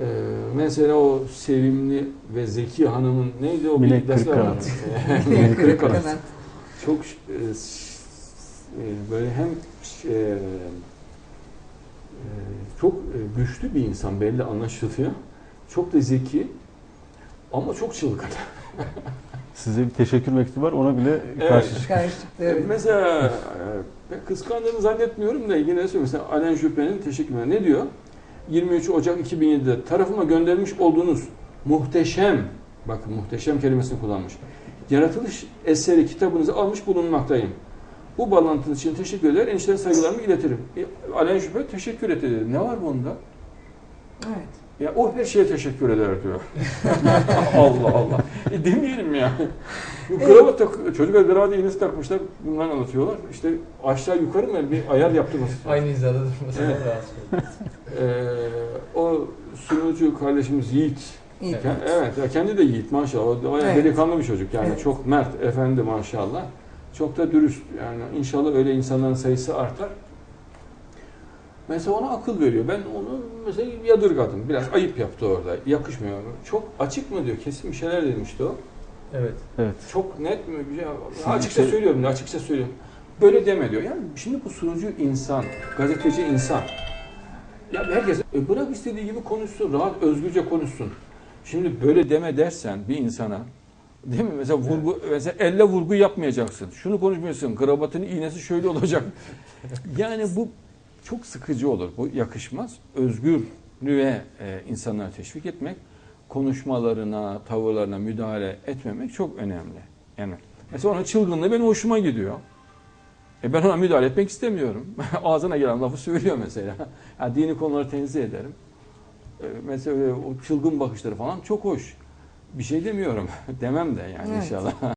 Ee, mesela o sevimli ve zeki hanımın neydi o Minek dersi var. Kırıkkanat. Minek Kırıkkanat. Kanat. Çok e, e, böyle hem e, e, çok e, güçlü bir insan belli anlaşılıyor. Çok da zeki ama çok çılgın. Size bir teşekkür mektubu var ona bile Evet. karşı çık. Karışıklı evet. Mesela ben kıskandığını zannetmiyorum da yine söyleyeyim. Mesela Alain Juppé'nin teşekkürler. Ne diyor? 23 Ocak 2007'de tarafıma göndermiş olduğunuz muhteşem, bakın muhteşem kelimesini kullanmış. Yaratılış eseri kitabınızı almış bulunmaktayım. Bu bağlantınız için teşekkür eder. Enişten saygılarımı iletirim. E, Alain Juppé teşekkür etti dedi. Ne var bunda? Evet. Ya o her şeye teşekkür eder diyor. Allah Allah. E demeyelim ya. Bu kravat tak, çocuklar kravat iğnesi takmışlar. Bundan anlatıyorlar. İşte aşağı yukarı mı bir ayar yaptırması. Aynı hizada durması Evet. Ee, o sunucu kardeşimiz Yiğit. İyi. Ke- Evet, ya kendi de Yiğit maşallah. O bayağı Evet. delikanlı bir çocuk yani. Evet. Çok mert, efendi maşallah. Çok da dürüst. Yani inşallah öyle insanların sayısı artar. Mesela ona akıl veriyor. Ben onu mesela yadırgadım. Biraz ayıp yaptı orada. Yakışmıyor. Çok açık mı diyor. Kesin bir şeyler demişti o. Evet. Evet. Çok net mi? Şey- açıkça şey- söylüyorum. Açıkça söylüyorum. Böyle deme diyor. Yani şimdi bu sunucu insan, gazeteci insan. Ya herkes e bırak istediği gibi konuşsun, rahat özgürce konuşsun. Şimdi böyle deme dersen bir insana Değil mi? Mesela vurgu, mesela elle vurgu yapmayacaksın. Şunu konuşmuyorsun. Kravatın iğnesi şöyle olacak. Yani bu çok sıkıcı olur. Bu yakışmaz. Özgürlüğe e, insanları teşvik etmek, konuşmalarına, tavırlarına müdahale etmemek çok önemli. Yani mesela onun çılgınlığı benim hoşuma gidiyor. E ben ona müdahale etmek istemiyorum. Ağzına gelen lafı söylüyor mesela. Ya dini konuları tenzih ederim. E, mesela o çılgın bakışları falan çok hoş. Bir şey demiyorum. Demem de yani Evet. inşallah.